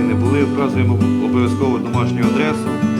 не були, вказуємо обов'язково домашню адресу.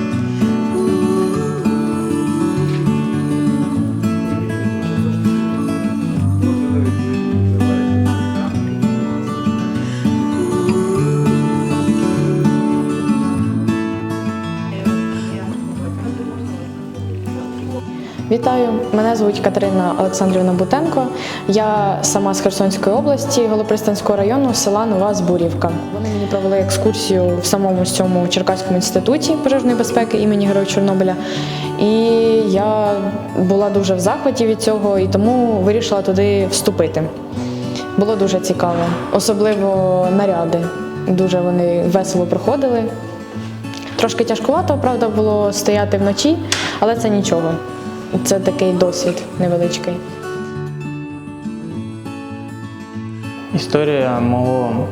Вітаю, мене звуть Катерина Олександрівна Бутенко. Я сама з Херсонської області, Голопристанського району, села Нова Збурівка. Вони мені провели екскурсію в самому цьому Черкаському інституті пожежної безпеки імені Героя Чорнобиля. І я була дуже в захваті від цього і тому вирішила туди вступити. Було дуже цікаво, особливо наряди. Дуже вони весело проходили. Трошки тяжкувато, правда, було стояти вночі, але це нічого. Це такий досвід невеличкий. Історія мого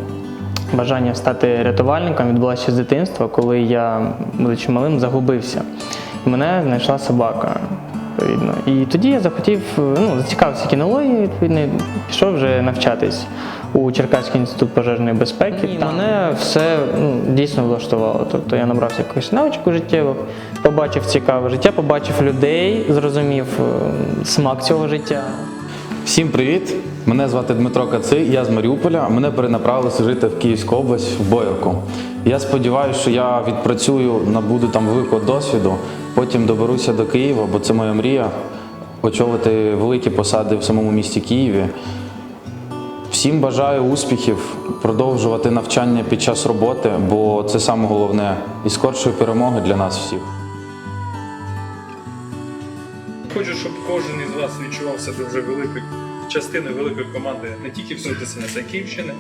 бажання стати рятувальником відбулася ще з дитинства, коли я, будучи малим, загубився. Мене знайшла собака. Відповідно. І тоді я захотів, ну, зацікавився кінологією, відповідно, пішов вже навчатись у Черкаський інститут пожежної безпеки. І мене все ну, дійсно влаштувало. Тобто я набрався якихось навичок життєвих, побачив цікаве життя, побачив людей, зрозумів е, смак цього життя. Всім привіт! Мене звати Дмитро Каци, я з Маріуполя. Мене перенаправили служити в Київську область в Боярку. Я сподіваюся, що я відпрацюю, набуду там великого досвіду, потім доберуся до Києва, бо це моя мрія очолити великі посади в самому місті Києві. Всім бажаю успіхів, продовжувати навчання під час роботи, бо це саме головне і скоршої перемоги для нас всіх. Хочу, щоб кожен із вас відчував себе вже великою частиною великої команди не тільки в Сутисі, Київщини,